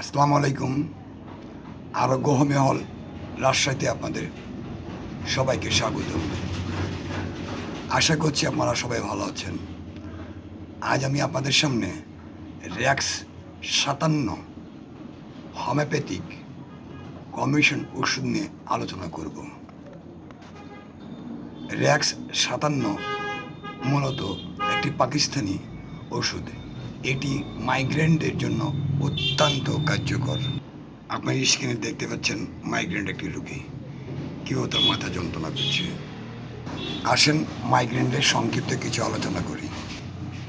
আসসালামু আলাইকুম। আরোগ্য হোমিও হল রাজশাহীতে আপনাদের সবাইকে স্বাগত। আশা করছি আপনারা সবাই ভালো আছেন। আজ আমি আপনাদের সামনে র্যাক্স সাতান্ন হোমিওপ্যাথিক কমিশন ওষুধ নিয়ে আলোচনা করব। র্যাক্স সাতান্ন মূলত একটি পাকিস্তানি ওষুধ। এটি মাইগ্রেনদের জন্য অত্যন্ত কার্যকর। আপনার স্ক্রিনে দেখতে পাচ্ছেন মাইগ্রেন একটি রোগী। কেউ তার মাথা যন্ত্রণা করছে। আসেন মাইগ্রেনের সংক্ষিপ্ত কিছু আলোচনা করি।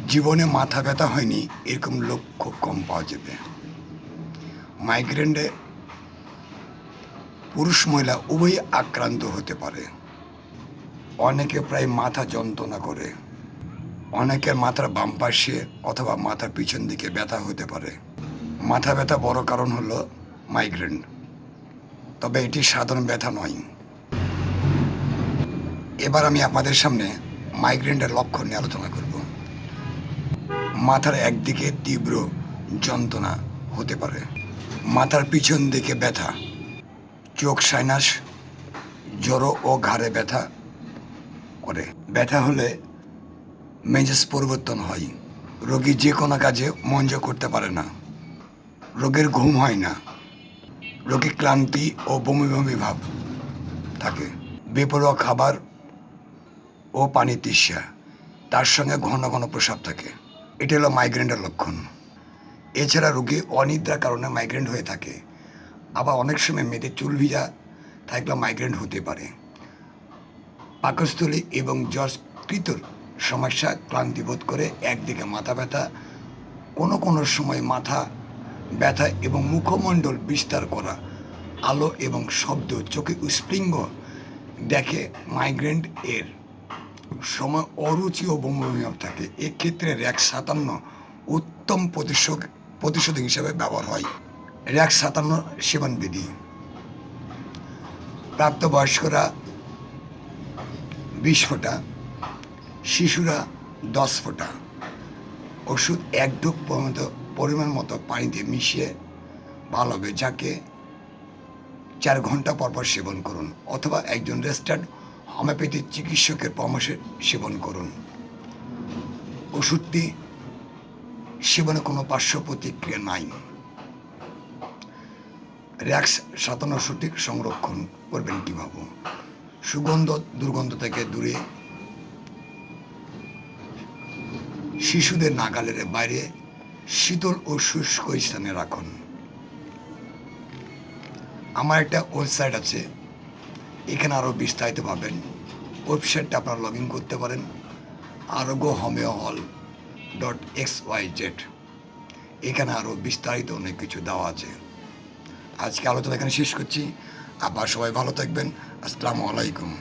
জীবনে মাথা ব্যথা হয়নি, এরকম লোক খুব কম পাওয়া যাবে। মাইগ্রেনে পুরুষ মহিলা উভয়ই আক্রান্ত হতে পারে। অনেকে প্রায় মাথা যন্ত্রণা করে। অনেকের মাথার বাম পাশে অথবা মাথার পিছন দিকে ব্যথা হতে পারে। মাথা ব্যথা বড় কারণ হলো মাইগ্রেন তবে এটি সাধারণ ব্যথা নয়। এবার আমি আপনাদের সামনে মাইগ্রেনের লক্ষণ নিয়ে আলোচনা করব। মাথার একদিকে তীব্র যন্ত্রণা হতে পারে। মাথার পিছন দিকে ব্যথা, চোখ সাইনাস জড়ো ও ঘাড়ে ব্যথা করে। ব্যথা হলে মেজাজ পরিবর্তন হয়। রোগী যে কোনো কাজে মঞ্জ করতে পারে না। রোগের ঘুম হয় না। রোগী ক্লান্তি ও বমি বমি ভাব থাকে। বেপরোয়া খাবার ও পানি তৃষ্ণা, তার সঙ্গে ঘন ঘন প্রসাব থাকে। এটি হলো মাইগ্রেনের লক্ষণ। এছাড়া রোগী অনিদ্রার কারণে মাইগ্রেন হয়ে থাকে। আবার অনেক সময় মেয়েদের চুল ভিজা থাকলে মাইগ্রেন হতে পারে। পাকস্থলী এবং যকৃতর সমস্যা ক্লান্তি বোধ করে একদিকে মাথা ব্যথা, কোনো কোনো সময় মাথা ব্যথা এবং মুখমণ্ডল বিস্তার করা, আলো এবং শব্দ চোখে স্প্রিঙ্গ দেখে মাইগ্রেন্ট এর সময় অরুচি ও বমিভাব থাকে। এক্ষেত্রে র্যাক সাতান্ন উত্তম প্রতিশোধ প্রতিশোধক হিসেবে ব্যবহার হয়। র্যাক সাতান্ন সেবন বিধি। প্রাপ্তবয়স্করা বিশ ফোঁটা, শিশুরা দশ ফোঁটা। ওষুধ এক ডোক পর্যন্ত পরিমাণ মতো পানিতে মিশিয়ে ভালো হবে যাকে চার ঘণ্টা পর পর সেবন করুন, অথবা একজন রেজিস্টার্ড হোমিওপ্যাথি চিকিৎসকের পরামর্শে সেবন করুন। ওষুধটি সেবনে কোনো পার্শ্ব প্রতিক্রিয়া নাই। র্যাক্স সাতান্ন ওষুধটি সংরক্ষণ করবেন কীভাবে? সুগন্ধ, দুর্গন্ধ থেকে দূরে। শিশুদের নাগালের বাইরে শীতল ও শুষ্ক স্থানে রাখুন। আমার একটা ওয়েবসাইট আছে, এখানে আরও বিস্তারিত পাবেন ওয়েবসাইটটা আপনারা লগ ইন করতে পারেন আরোগ্য হোমিও হল ডট এক্স ওয়াই জেড এখানে আরও বিস্তারিত অনেক কিছু দেওয়া আছে। আজকে আলোচনা এখানে শেষ করছি। আবার সবাই ভালো থাকবেন। আসসালামু আলাইকুম।